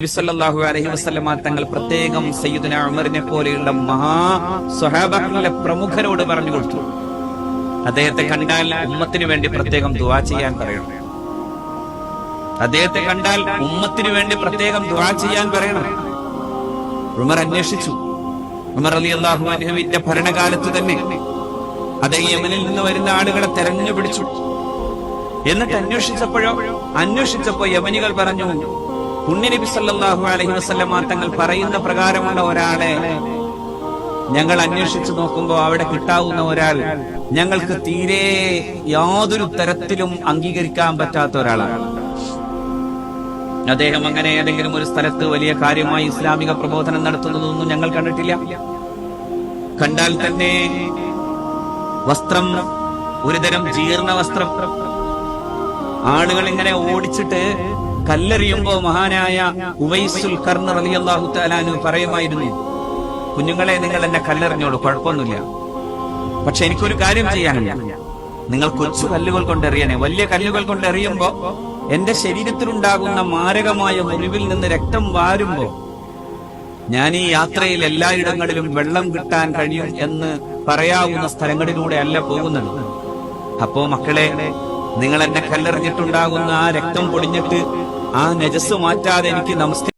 നബിസല്ലാഹു അലഹി വസ്ലമ തങ്ങൾ പ്രത്യേകം സയ്യിദുന ഉമറിനെ പോലെയുള്ള മഹാ സ്വഹാബാക്കളിലെ പ്രമുഖരോട് പറഞ്ഞു കൊടുത്തു. അദ്ദേഹത്തെ കണ്ടാൽ ഉമ്മത്തിന് വേണ്ടി പ്രത്യേകം ദുവാ ചെയ്യാൻ പറയണം. അദ്ദേഹത്തെ കണ്ടാൽ ഉമ്മത്തിന് വേണ്ടി പ്രത്യേകം ദുവാ ചെയ്യാൻ പറയണം. ഉമർ അന്വേഷിച്ചു. ഉമർ അലി അള്ളാഹു അലഹുവിന്റെ ഭരണകാലത്ത് തന്നെ അദ്ദേഹം യമനിൽ നിന്ന് വരുന്ന ആളുകളെ തെരഞ്ഞു പിടിച്ചു. എന്നിട്ട് അന്വേഷിച്ചപ്പോഴോ അന്വേഷിച്ചപ്പോ യമനികൾ പറഞ്ഞു പുണ്യനബി സല്ലല്ലാഹു അലൈഹി വസ്ലമ തങ്ങൾ പറയുന്ന പ്രകാരമുള്ള ഒരാളെ ഞങ്ങൾ അന്വേഷിച്ചു നോക്കുമ്പോൾ അവിടെ കിട്ടാവുന്ന ഒരാൾ ഞങ്ങൾക്ക് തീരെ യാതൊരു തരത്തിലും അംഗീകരിക്കാൻ പറ്റാത്ത ഒരാളാണ്. അദ്ദേഹം അങ്ങനെ ഏതെങ്കിലും ഒരു സ്ഥലത്ത് വലിയ കാര്യമായി ഇസ്ലാമിക പ്രബോധനം നടത്തുന്നതൊന്നും ഞങ്ങൾ കണ്ടിട്ടില്ല. കണ്ടാൽ തന്നെ വസ്ത്രം ഒരുതരം ജീർണ വസ്ത്രം. ആളുകൾ ഇങ്ങനെ ഓടിച്ചിട്ട് കല്ലെറിയുമ്പോ മഹാനായ ഉവൈസുൽ കർണർ അലി അള്ളാഹു താലാനു പറയുമായിരുന്നു കുഞ്ഞുങ്ങളെ നിങ്ങൾ എന്നെ കല്ലെറിഞ്ഞോളൂ കുഴപ്പമൊന്നുമില്ല. പക്ഷെ എനിക്കൊരു കാര്യം ചെയ്യാനില്ല നിങ്ങൾ കൊച്ചു കല്ലുകൾ കൊണ്ട് എറിയണേ വലിയ കല്ലുകൾ കൊണ്ട് എറിയുമ്പോ എന്റെ ശരീരത്തിലുണ്ടാകുന്ന മാരകമായ മുറിവിൽ നിന്ന് രക്തം വാരുമ്പോ ഞാൻ ഈ യാത്രയിൽ എല്ലായിടങ്ങളിലും വെള്ളം കിട്ടാൻ കഴിയും എന്ന് പറയാവുന്ന സ്ഥലങ്ങളിലൂടെ അല്ല പോകുന്നത്. അപ്പോ മക്കളെ നിങ്ങൾ എന്നെ കല്ലെറിഞ്ഞിട്ടുണ്ടാകുന്ന ആ രക്തം പൊടിഞ്ഞിട്ട് ആ നജസ് മാറ്റാതെ എനിക്ക് നമസ്തേ